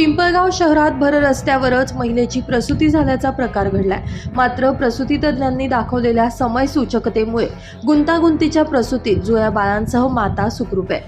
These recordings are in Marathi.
पिंपळगाव शहरात भर रस्त्यावरच महिलेची प्रसूती झाल्याचा प्रकार घडलाय. मात्र प्रसूती तज्ज्ञांनी दाखवलेल्या समय सूचकतेमुळे गुंतागुंतीच्या प्रसूतीत जुळ्या बाळांसह माता सुखरूप आहे.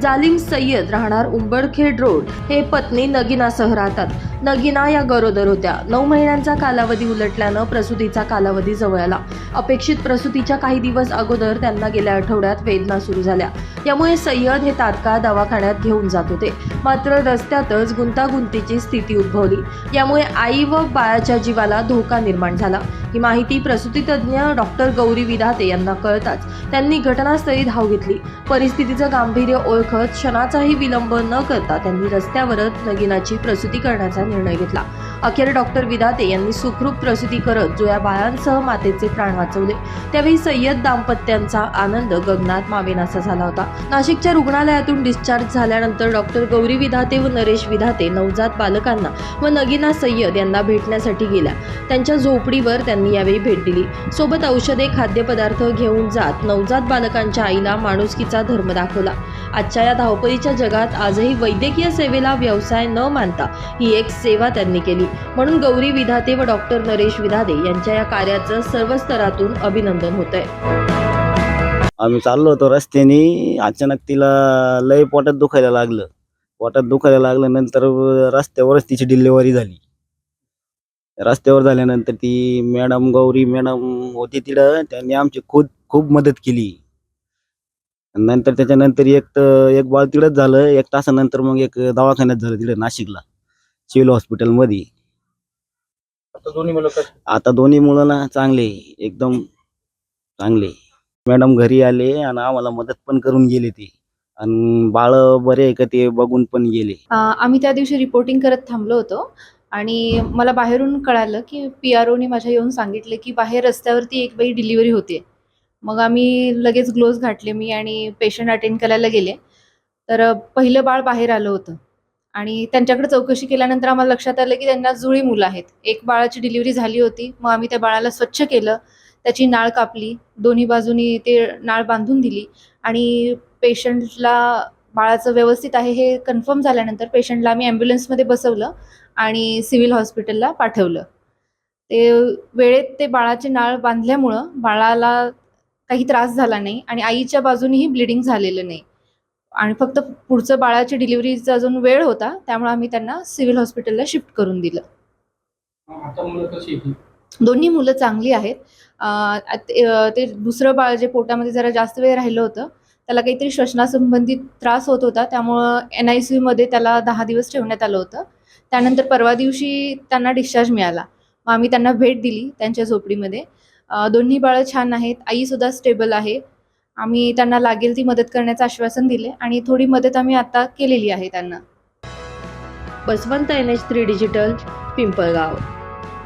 जालिम सय्यद राहणार उंबडखेड रोड हे पत्नी नगिनासह राहतात. नगिना या गरोदर होत्या. नऊ महिन्यांचा कालावधी उलटल्यानं प्रसूतीचा कालावधी जवळ आला. अपेक्षित प्रसूतीच्या काही दिवस अगोदर त्यांना गेल्या आठवड्यात वेदना सुरू झाल्या. यामुळे सय्यद हे तात्काळ दवाखान्यात घेऊन जात होते. मात्र रस्त्यातच गुंतागुंतीची स्थिती उद्भवली. यामुळे आई व बाळाच्या जीवाला धोका निर्माण झाला. ही माहिती प्रसूतीतज्ञ डॉक्टर गौरी विधाते यांना कळताच त्यांनी घटनास्थळी धाव घेतली. परिस्थितीचं गांभीर्य ओळखत क्षणाचाही विलंब न करता त्यांनी रस्त्यावरच नगिनाची प्रसूती करण्याचा निर्णय घेतला. अखेर डॉक्टर विधाते यांनी सुखरूप प्रसूती करत जुया बाळांसह मातेचे प्राण वाचवले. त्यावेळी सय्यद दाम्पत्यांचा आनंद गगनात मावेनासा झाला होता. नाशिकच्या रुग्णालयातून डिस्चार्ज झाल्यानंतर डॉक्टर गौरी विधाते व नरेश विधाते नवजात बालकांना व नगिना सय्यद यांना भेटण्यासाठी गेल्या. त्यांच्या झोपडीवर त्यांनी यावेळी भेट दिली. सोबत औषधे खाद्यपदार्थ घेऊन जात नवजात बालकांच्या आईला माणुसकीचा धर्म दाखवला. आजच्या या धावपळीच्या जगात आजही वैद्यकीय सेवेला व्यवसाय न मानता ही एक सेवा त्यांनी केली. म्हणून गौरी विधाते व डॉक्टर नरेश विधाते यांच्या या कार्याचं सर्व स्तरातून अभिनंदन होत आहे आम्ही चाललो होतो रस्त्याने. अचानक तिला लय पोटात दुखायला लागलं. पोटात दुखायला लागलं नंतर रस्त्यावरच तिची डिलिव्हरी झाली. रस्त्यावर झाल्यानंतर ती मॅडम गौरी मॅडम होती तिथं त्यांनी आमची खूप खूप मदत केली. नंतर त्याच्यानंतर एक त- एक बाळ तिथंच झालं एक तासानंतर मग एक दवाखान्यात झालं तिथं नाशिकला सिव्हिल हॉस्पिटलमध्ये. आता दोन्ही मुलं कशी? आता दोन्ही मुलांना चांगले एकदम चांगले. मॅडम घरी आले आणि आम्हाला मदत पण करून गेले ते. आणि बाळ बरे आहे का ते बघून पण गेले. अ, आम्ही त्या दिवशी रिपोर्टिंग करत थांबलो होतो. आणि मला बाहेरून कळालं की पी आर ओने माझ्या येऊन सांगितले की बाहेर रस्त्यावरती एक बाई डिलिव्हरी होते. मग आम्ही लगेच ग्लोव्ज घातले मी आणि पेशंट अटेंड करायला गेले. तर पहिलं बाळ बाहेर आलं होतं. आणि त्यांच्याकडे चौकशी केल्यानंतर आम्हाला लक्षात आलं की त्यांना जुळी मुलं आहेत. एक बाळाची डिलिव्हरी झाली होती. मग आम्ही त्या बाळाला स्वच्छ केलं. त्याची नाळ कापली. दोन्ही बाजूनी ते नाळ बांधून दिली. आणि पेशंटला बाळाचं व्यवस्थित आहे हे कन्फर्म झाल्यानंतर पेशंटला आम्ही ॲम्ब्युलन्समध्ये बसवलं आणि सिव्हिल हॉस्पिटलला पाठवलं. ते वेळेत ते बाळाचे नाळ बांधल्यामुळं बाळाला काही त्रास झाला नाही आणि आईच्या बाजूनेही ब्लिडिंग झालेलं नाही. आणि फक्त पुढचं बाळाची डिलिव्हरीचा अजून वेळ होता त्यामुळे आम्ही त्यांना सिव्हिल हॉस्पिटलला शिफ्ट करून दिलं? दोन्ही मुलं चांगली आहेत. ते दुसरं बाळ जे पोटामध्ये जरा जास्त वेळ राहिलं होतं त्याला काहीतरी श्वसनासंबंधित त्रास होत होता त्यामुळं एन आय सी यूमध्ये त्याला दहा दिवस ठेवण्यात आलं होतं. त्यानंतर परवा दिवशी त्यांना डिस्चार्ज मिळाला. मग आम्ही त्यांना भेट दिली त्यांच्या झोपडीमध्ये. दोन्ही बाळं छान आहेत आईसुद्धा स्टेबल आहे. आम्ही त्यांना लागेल ती मदत करण्याचं आश्वासन दिले आणि थोडी मदत आम्ही आता केलेली आहे त्यांना. Baswant N H three digital Pimpalgaon.